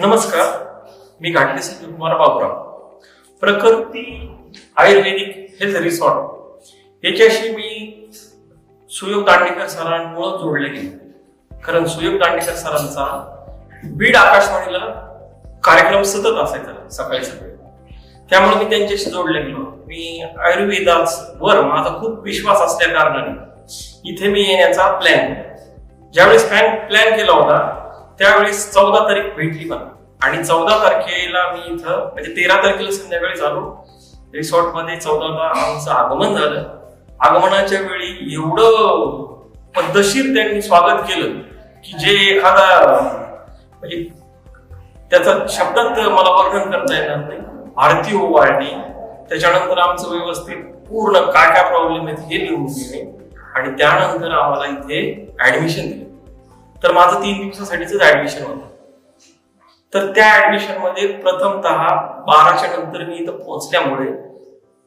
नमस्कार. मी घाटले कुमार बाबुराव. प्रकृती आयुर्वेदिक health resort. याच्याशी मी सुयोग दांडेकर सरांमुळे जोडले गेले. कारण सुयोग दांडेकर सरांचा बीड आकाशवाणीला कार्यक्रम सतत असायचा सकाळी सकाळी. त्यामुळे मी त्यांच्याशी जोडले गेलो. मी आयुर्वेदावर माझा खूप विश्वास असल्या कारणाने इथे मी येण्याचा प्लॅन ज्यावेळेस प्लॅन प्लॅन केला होता त्यावेळेस चौदा तारीख भेटली मला. आणि चौदा तारखेला मी इथं म्हणजे तेरा तारखेला संध्याकाळी झालो. रिसॉर्टमध्ये चौदाला आमचं आगमन झालं. आगमनाच्या वेळी एवढं पद्धतशीर त्यांनी स्वागत केलं की जे एखादा म्हणजे त्याचा शब्दात मला वर्णन करता येणार नाही. आरती ओवाळणी हो त्याच्यानंतर आमचं व्यवस्थित पूर्ण काय काय प्रॉब्लेम आहेत हे लिहून घेणे आणि त्यानंतर आम्हाला इथे ऍडमिशन दिलं. तर माझं तीन दिवसासाठीच ऍडमिशन होतं. तर त्या ऍडमिशनमध्ये प्रथमतः बाराच्या नंतर मी इथं पोहोचल्यामुळे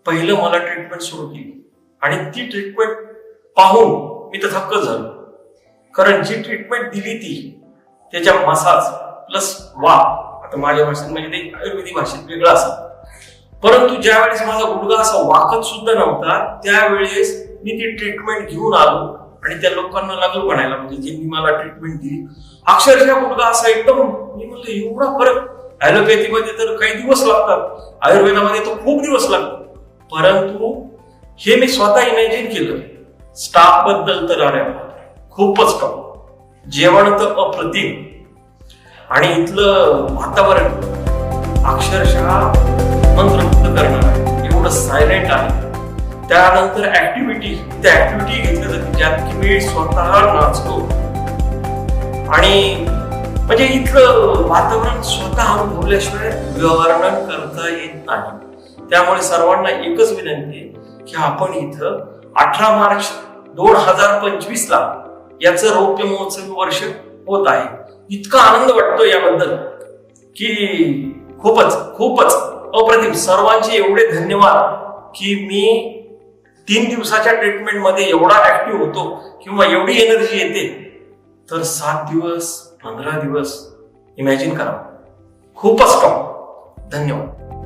पहिलं मला ट्रीटमेंट सुरू केली. आणि ती ट्रीटमेंट पाहून मी तर थक्क झालो. कारण जी ट्रीटमेंट दिली ती त्याच्या मसाज प्लस वा आता माझ्या भाषेत म्हणजे ते आयुर्वेदिक भाषेत वेगळं असं परंतु ज्यावेळेस माझा गुडघा असा वाकत सुद्धा नव्हता त्यावेळेस मी ती ट्रीटमेंट घेऊन आलो. आणि त्या लोकांना लागलो म्हणायला म्हणजे ज्यांनी मला ट्रीटमेंट दिली. अक्षरशः मुलगा असा एकदम मी म्हणलं एवढा फरक. ऍलोपॅथीमध्ये तर काही दिवस लागतात. आयुर्वेदामध्ये तर खूप दिवस लागतो परंतु हे मी स्वतः इमॅजिन केलं. स्टाफबद्दल तर अरे खूपच कम. जेवण तर अप्रतिम. आणि इथलं वातावरण अक्षरशः मंत्रमुग्ध करणार आहे. एवढं सायलेंट आहे. त्यानंतर ऍक्टिव्हिटी त्या ऍक्टिव्हिटी घेतल्या जाते ज्यात की मी स्वतः नाचतो. आणि म्हणजे इथलं वातावरण स्वतः अनुभवल्याशिवाय वर्णन करता येत नाही. त्यामुळे सर्वांना एकच विनंती आहे की आपण इथं अठरा मार्च दोन हजार पंचवीस ला याचं रौप्य महोत्सवी वर्ष होत आहे. इतका आनंद वाटतो याबद्दल की खूपच खूपच अप्रतिम. सर्वांचे एवढे धन्यवाद की मी तीन दिवसाच्या ट्रीटमेंटमध्ये एवढा ऍक्टिव्ह होतो किंवा एवढी एनर्जी येते तर सात दिवस पंधरा दिवस इमॅजिन करा. खूपच कम धन्यवाद.